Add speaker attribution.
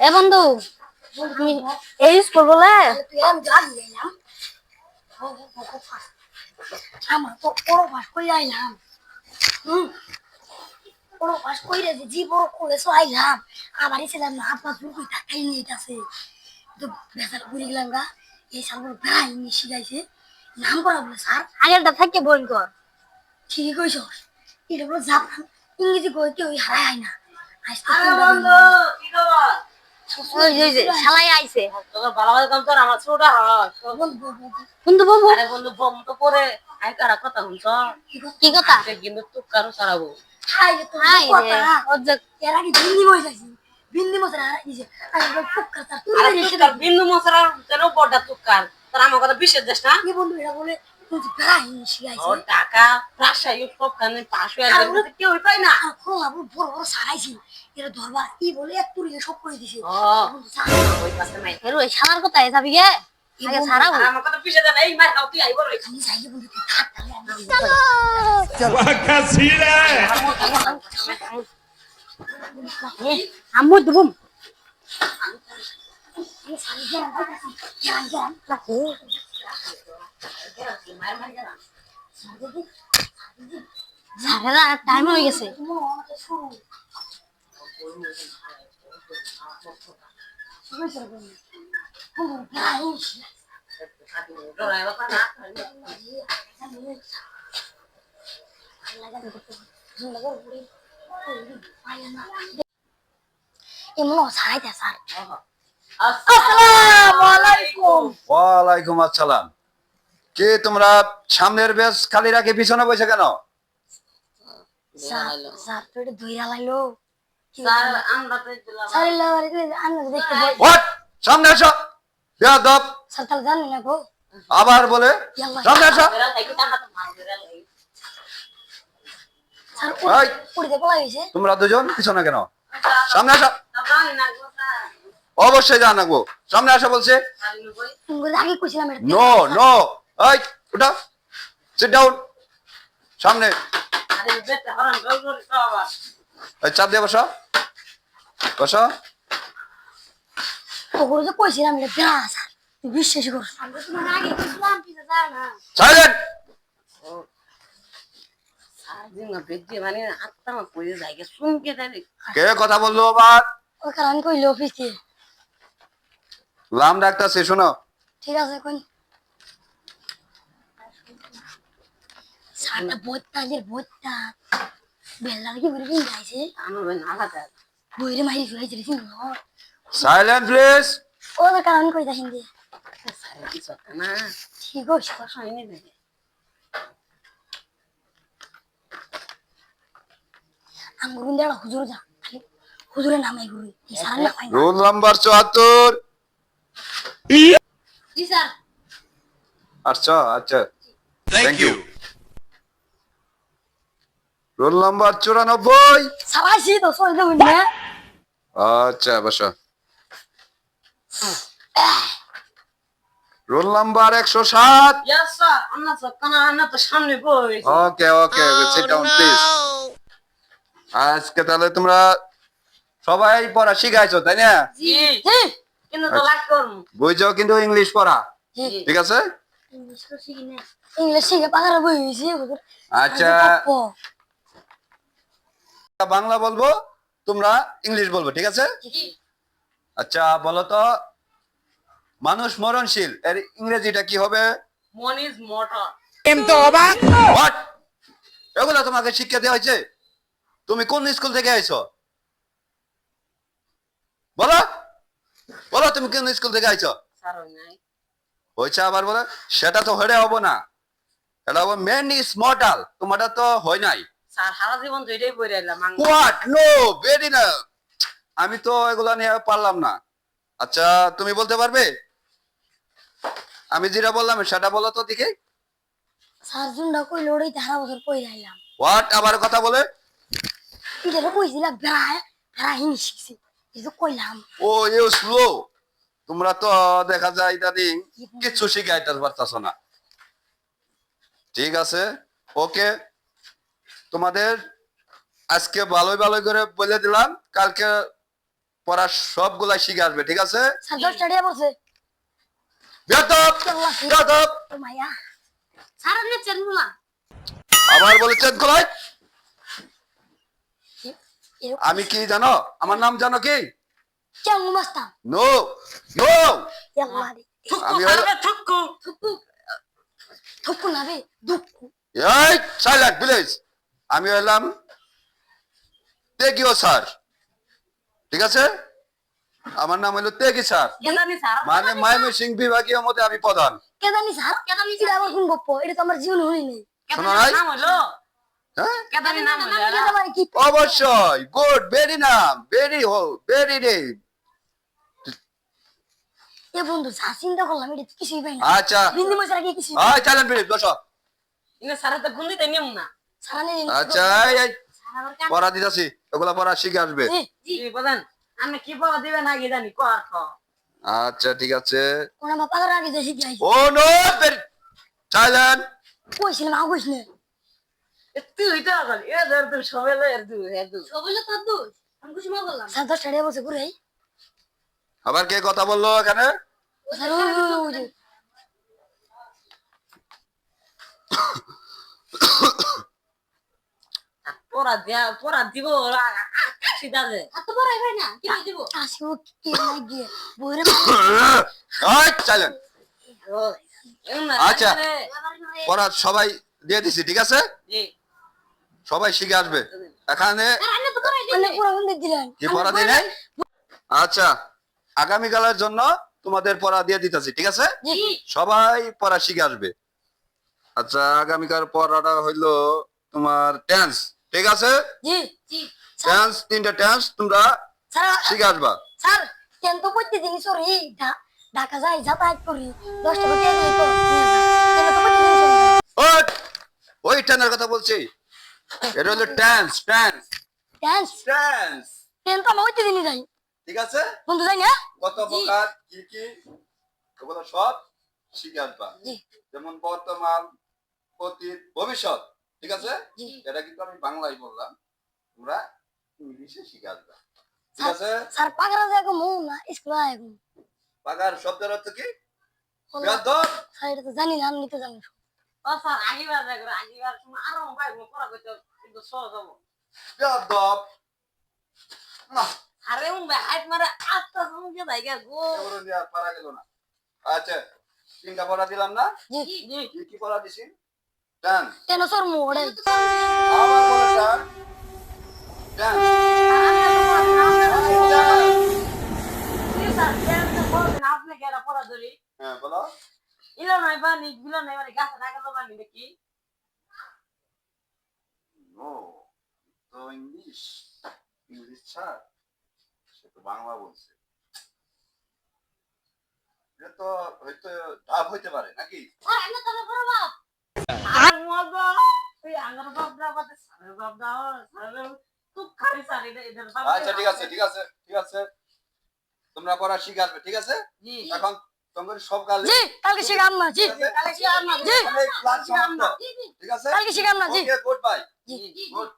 Speaker 1: এ বন্ধু তুমি এই স্কুল বলে
Speaker 2: তুই আমি জানি গেলাম আমার তো বড় বাস করে আইলাম। হুম? বড় বাস করে যে জি বড় করে আইলাম। আমারই ছিলাম না আপনার দুর্গই থাকাই নিয়ে গেছে তো বেসার ঘুরে গেলাম গা এই সাল বড় শিখাইছে নাম করা বলে স্যার
Speaker 1: আগেরটা থেকে বই কর।
Speaker 2: ঠিকই কইছ এটা বলে জাপান ইংরেজি কই কেউ হারায় হয় না। আজ তো
Speaker 3: আরে
Speaker 2: তোমরা
Speaker 3: বন্ধু কি খবর
Speaker 1: ওই যে- ওই যে শালাই আইছে।
Speaker 3: তোর ভালো ভালো কাম কর আমার ছোট হয়।
Speaker 2: বন্ধু, বন্ধু,
Speaker 1: বন্ধু বাবু
Speaker 3: আরে বন্ধু বম তো পরে। আই কারা কথা
Speaker 1: কি
Speaker 3: কিন্তু তুই কারও
Speaker 2: হাই
Speaker 1: যে
Speaker 2: এর আগে যাইছি। বিন্দি আর তুই
Speaker 3: বিন্দু তেরো বড়টা তোর আমার যাস না?
Speaker 2: কি বন্ধু এটা বলে তুই যে প্রায় শিখাইছে
Speaker 3: টাকা রাজশাহী সবখানে পাশ হয়ে যাবে কেউ পাই না
Speaker 2: আর খোলা বড় বড় বড় সারাইছি এটা ধরবা ই বলে এক সব করে দিছে
Speaker 3: ওই পাশে নাই
Speaker 1: কথা যাবি গে! আম্মু দুবুম
Speaker 2: আমি সারি গেলাম গেলাম গেলাম
Speaker 1: সারেরা টাইম হয়ে গেছে।
Speaker 2: এমন সারাইতে স্যার।
Speaker 3: আসসালামু আলাইকুম।
Speaker 4: ওয়ালাইকুম আসসালাম। কে তোমরা সামনের বেশ খালি রাখে পিছনে বসে কেন? সামনে এসো বেয়াদব। আবার বলে সামনে
Speaker 2: গেছে
Speaker 4: তোমরা দুজন পিছনে কেন? সামনে আসো। অবশ্যই জানাব সামনে আসো বলছে।
Speaker 3: নো
Speaker 4: নো এই সিট ডাউন সামনে। চাপ দিয়ে বসো। বসো।
Speaker 2: ওগুলো কইছিলাম এটা বেড়া তুই বিশ্বাস কর
Speaker 4: সাইলেন্ট
Speaker 3: মানে
Speaker 4: কে কথা বলল আবার?
Speaker 2: ওই কারণে কইলো অফিসে।
Speaker 4: লাম ডাক্তার সে শোনো।
Speaker 2: ঠিক আছে কোন সারটা বইতা যে বইতা বেলা কি বলে কিন যাইছে
Speaker 3: আমার বেন আলাদা
Speaker 2: বইরে মারি ফেলাইছে রে সিং
Speaker 4: সাইলেন্ট প্লিজ
Speaker 2: ওই কারণে কইতা হিন্দি?
Speaker 3: সারা কিছু না।
Speaker 2: ঠিক আছে।
Speaker 3: কথা হয়নি দেখে
Speaker 2: আঙ্গুর গুন্দে হুজুর যা। হুজুরের নামে গুরু। এই না না
Speaker 4: রোল নাম্বার চুয়াত্তর।
Speaker 2: জি স্যার।
Speaker 4: আচ্ছা আচ্ছা। থ্যাংক ইউ রোল নাম্বার চুরানব্বই।
Speaker 2: সারাইছি তো সই না?
Speaker 4: আচ্ছা বসো। রোল নাম্বার একশো সাত। Okay okay sit down please আজকে তাহলে তোমরা সবাই পড়া শিখাইছো তাই না?
Speaker 3: জি। কিন্তু তো লাগ করুন
Speaker 4: বুঝছ কিন্তু ইংলিশ পড়া ঠিক আছে?
Speaker 2: ইংলিশ শিখি পাকার বই
Speaker 4: আচ্ছা। বাংলা বলব তোমরা ইংলিশ বলব ঠিক আছে? আচ্ছা বলো তো মানুষ মরণশীল এর ইংরেজিটা কি হবে?
Speaker 3: মন ইজ
Speaker 4: হোয়াট এগুলো তোমাকে শিক্ষা দেওয়া হয়েছে? তুমি কোন স্কুল থেকে আইছো? বলো। বলো তুমি কোন স্কুল থেকে আইছো? হয়েছে আবার বলো। সেটা তো হয়ে হব না। এটা হবে মেন ইস মর্টাল তোমারটা তো হয় নাই।
Speaker 3: স্যার সারা জীবন
Speaker 4: হোয়াট নো ভেরি না। আমি তো এগুলা নিয়ে পারলাম না। আচ্ছা তুমি বলতে পারবে? আমি যেটা বললাম সেটা বলো তো দেখে।
Speaker 2: কই লড়াই বছর
Speaker 4: হোয়াট আবার কথা বলে।
Speaker 2: এটা কইছিলাম বেড়া বেড়া শিখছি এটা কইলাম।
Speaker 4: ও ইউ স্লো তোমরা তো দেখা যায় ইদানিং কিচ্ছু শিখাইতে পারতাছ না। ঠিক আছে? ওকে তোমাদের আজকে ভালোই ভালোই করে বলে দিলাম কালকে পড়া সবগুলা শিখে আসবে ঠিক আছে? আবার বলেছেন খোলাই আমি কি জানো? আমার নাম জানো কি?
Speaker 2: কেমন মাস্তান?
Speaker 4: No no. আমি
Speaker 2: থুকু থুকু। না রে দুঃখু।
Speaker 4: এই সাইলেন্ট প্লিজ আমি হলাম তেগিও স্যার। ঠিক আছে? আমার নাম হলো তেগি স্যার। মানে ময়মনসিং বিভাগীয় মধ্যে আমি প্রধান।
Speaker 2: কে জানি স্যার? কে জানি এটা আমার কোন গপ্প এটা তো আমার জীবন হই
Speaker 4: শোনো নাই
Speaker 3: নাম হলো
Speaker 4: হ্যাঁ? অবশ্যই। গুড ভেরি নাম। ভেরি হো ভেরি নেম।
Speaker 2: এ বন্ধু যা চিন্তা করলাম এটা তো কিছুই পাই না।
Speaker 4: আচ্ছা।
Speaker 2: বিন্দি মশার আগে কিছুই
Speaker 4: আয় চালেন প্লিজ বসো।
Speaker 3: ইনে স্যার তো গুন্দি তাই নিয়ম না।
Speaker 2: সারা
Speaker 4: আচ্ছা এই, এই, পড়া দিতেছি ওগুলা পড়া শিখে আসবে।
Speaker 3: আমি কি পাওয়া দিবেন আগে জানি কর কর।
Speaker 4: আচ্ছা ঠিক আছে।
Speaker 2: কোন বাবা আগে
Speaker 4: ও নো সাইলেন্ট
Speaker 2: কইছিলাম
Speaker 3: তুই এ ধর তুই এর এর
Speaker 1: আমি কিছু
Speaker 2: টাকা ঘুরে
Speaker 4: আবার কে কথা বলল এখানে
Speaker 2: স্যার ওই ওই ওই যে
Speaker 3: পড়া দিয়া পড়া দিব সিধা দে।
Speaker 1: আর তো ভাই না কি দিব।
Speaker 2: আসিও কি লাগিয়ে বইরে
Speaker 4: আয় চালেন। আচ্ছা। পড়া সবাই দিয়ে দিছি ঠিক আছে? সবাই শিখে আসবে। এখানে কি পড়া দিই নাই? আচ্ছা আগামীকালের জন্য তোমাদের পড়া দিয়ে দিতেছি ঠিক আছে? সবাই পড়া শিখে আসবে। আচ্ছা আগামীকাল পড়াটা হইল তোমার টেন্স ঠিক আছে?
Speaker 2: জি
Speaker 1: জি।
Speaker 4: টেন্স তিনটা টেন্স তোমরা শিখে আসবা।
Speaker 2: স্যার কেন তো প্রত্যেকদিন সরি ঢাকা যাই যাতায়াত করি। দশ টাকা তো। সরি
Speaker 4: ওই টেনের কথা বলছি। এটা হলো টেন্স টেন্স টেন্স
Speaker 2: কেন তো আমার প্রত্যেকদিনই যাই।
Speaker 4: ঠিক আছে?
Speaker 2: বন্ধু যাই না?
Speaker 4: কত প্রকার কি কি? ওগুলো সব শিখে আসবা। যেমন বর্তমান অতীত ভবিষ্যৎ। ঠিক আছে? এটা কিন্তু আমি বাংলায় বললাম। তোমরা ইংলিশে শিখে আসবা ঠিক আছে?
Speaker 2: স্যার যায় মো না স্কুল এখন
Speaker 4: পাগার শব্দের অর্থ কি?
Speaker 2: স্যার এটা তো জানি না আমি তো জানি
Speaker 3: ও স্যার আগিবার দেখ আগিবার সময় আরও ভাই পড়া কইতে কিন্তু সহজ হব।
Speaker 4: বেয়াদব? না।
Speaker 3: আরে উন ভাই মারে আস্তে সঙ্গে জায়গা গো।
Speaker 4: পারা গেল না। আচ্ছা তিনটা পড়া দিলাম না?
Speaker 2: জি
Speaker 3: জি।
Speaker 4: কি কি পড়া দিছি? ডান
Speaker 2: কেন সর মোড়ে
Speaker 4: আবার বলো ডান ডান
Speaker 3: আপনি কেরা পড়া ধরি
Speaker 4: হ্যাঁ বলো
Speaker 3: ইলো নাই বানি গুলো নাই গাছ না গেল বানি দেখি
Speaker 4: নো তো ইংলিশ ইংলিশ ছাড় সে তো বাংলা বলছে এটা তো হয়তো ডাব হইতে পারে নাকি
Speaker 1: আর আমি তো বড় বাপ
Speaker 4: আচ্ছা ঠিক আছে ঠিক আছে ঠিক আছে। তোমরা পড়া শিখে আসবে ঠিক আছে? এখন তোমাদের সব কাল
Speaker 2: জি কালকে শিখাম না জি।
Speaker 3: কালে কি না
Speaker 2: জি।
Speaker 4: ঠিক আছে?
Speaker 2: কালকে শিখাম না জি।
Speaker 4: গুড বাই
Speaker 3: জি
Speaker 4: গুড